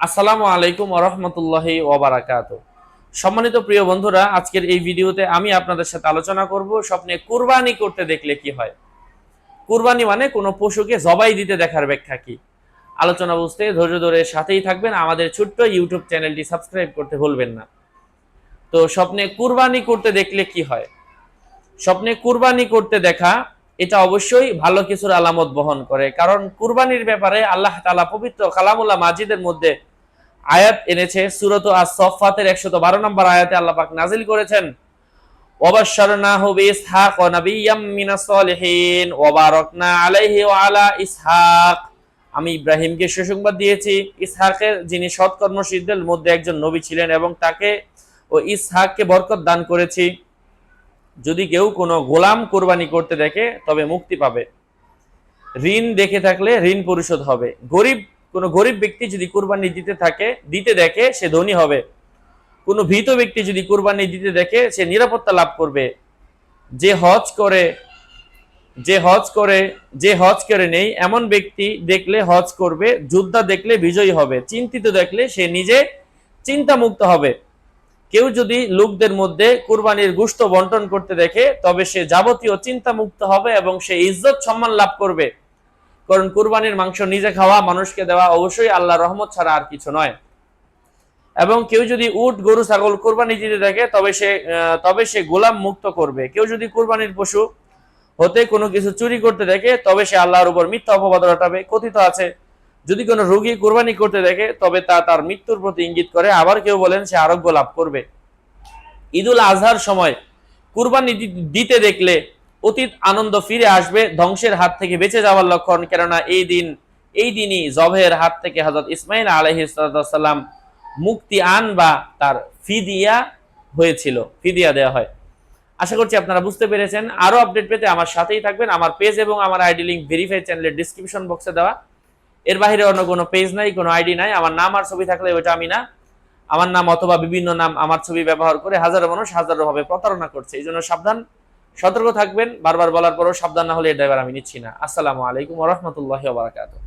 আসসালামু আলাইকুম ওরহমতুল্লাহি ওবারাকাত সম্মানিত প্রিয় বন্ধুরা, আজকের এই ভিডিওতে আমি আপনাদের সাথে আলোচনা করব স্বপ্নে কুরবানি করতে দেখলে কি হয়। কুরবানি মানে কোনো পশুকে জবাই দিতে দেখার ব্যাখ্যা কি? আলোচনা বুঝতে ধৈর্য ধরে সাথেই থাকবেন। আমাদের ছোট্ট ইউটিউব চ্যানেলটি সাবস্ক্রাইব করতে ভুলবেন না। তো স্বপ্নে কুরবানি করতে দেখলে কি হয়? স্বপ্নে কুরবানি করতে দেখা এটা অবশ্যই ভালো কিছুর আলামত বহন করে। কারণ কুরবানির ব্যাপারে আল্লাহ তাআলা পবিত্র কালামুল্লাহ মাজিদের মধ্যে আয়াত এনেছে, সুরত আস সফাতের একশত বারো নম্বর আয়াতে আল্লাহ পাক নাজিল করেছেন আমি ইব্রাহিমকে সুসংবাদ দিয়েছি, ইসহাকের যিনি সৎকর্মশীলদের মধ্যে একজন নবী ছিলেন এবং তাকে ও ইসহাককে বরকত দান করেছি। যদি কেউ কোনো গোলাম কোরবানি করতে দেখে, তবে মুক্তি পাবে। ঋণ দেখে থাকলে ঋণ পরিশোধ হবে। গরিব, কোনো গরিব ব্যক্তি যদি কোরবানি দিতে থাকে, দিতে দেখে, সে ধনী হবে। কোনো ভীত ব্যক্তি যদি কোরবানি দিতে দেখে, সে নিরাপত্তা লাভ করবে। যে হজ করে, যে হজ করে, যে হজ করে নেই, এমন ব্যক্তি দেখলে হজ করবে, যোদ্ধা দেখলে বিজয়ী হবে। চিন্তিত দেখলে সে নিজে চিন্তামুক্ত হবে। কেউ যদি লোকদের মধ্যে কুরবানির গুস্ত বন্টন করতে দেখে, তবে সে যাবতীয় চিন্তা মুক্ত হবে এবং সে ইজ্জত সম্মান লাভ করবে। কারণ কুরবানির মাংস নিজে খাওয়া, মানুষকে দেওয়া অবশ্যই আল্লাহ রহমত ছাড়া আর কিছু নয়। এবং কেউ যদি উট, গরু, ছাগল কোরবানি দিতে দেখে, তবে সে তবে সে গোলাম মুক্ত করবে। কেউ যদি কুরবানির পশু হতে কোনো কিছু চুরি করতে দেখে, তবে সে আল্লাহর উপর মিথ্যা অপবাদ রটাবে, কথিত আছে। যদি কোনো রোগী কোরবানি করতে দেখে, তবে তা তার মৃত্যুর প্রতি ইঙ্গিত করে। আবার কেউ বলেন, সে আরোগ্য লাভ করবে। ঈদুল আজহার সময় কুরবানি দিতে দেখলে অতীত আনন্দ ফিরে আসবে, ধ্বংসের হাত থেকে বেঁচে যাওয়ার লক্ষণ। কেননা এই দিন, এই দিনই জবের হাত থেকে হজরত ইসমাইল আলহিসাল্লাম মুক্তি আন বা তার ফিদিয়া হয়েছিল, ফিদিয়া দেওয়া হয়। আশা করছি আপনারা বুঝতে পেরেছেন। আরও আপডেট পেতে আমার সাথেই থাকবেন। আমার পেজ এবং আমার আইডি লিঙ্ক ভেরিফাই চ্যানেলের ডিসক্রিপশন বক্সে দেওয়া। এর বাইরে অন্য কোনো পেজ নাই, কোনো আইডি নাই, আমার নাম আর ছবি থাকলে ওইটা আমি না। আমার নাম অথবা বিভিন্ন নাম আমার ছবি ব্যবহার করে হাজারো মানুষ হাজারো ভাবে প্রতারণা করছে। এই জন্য সাবধান, সতর্ক থাকবেন। বারবার বলার পরও সাবধান না হলে এর ড্রাইভার আমি নিচ্ছি না। আসসালামু আলাইকুম রহমতুল্লাহ বারাকাতুহ।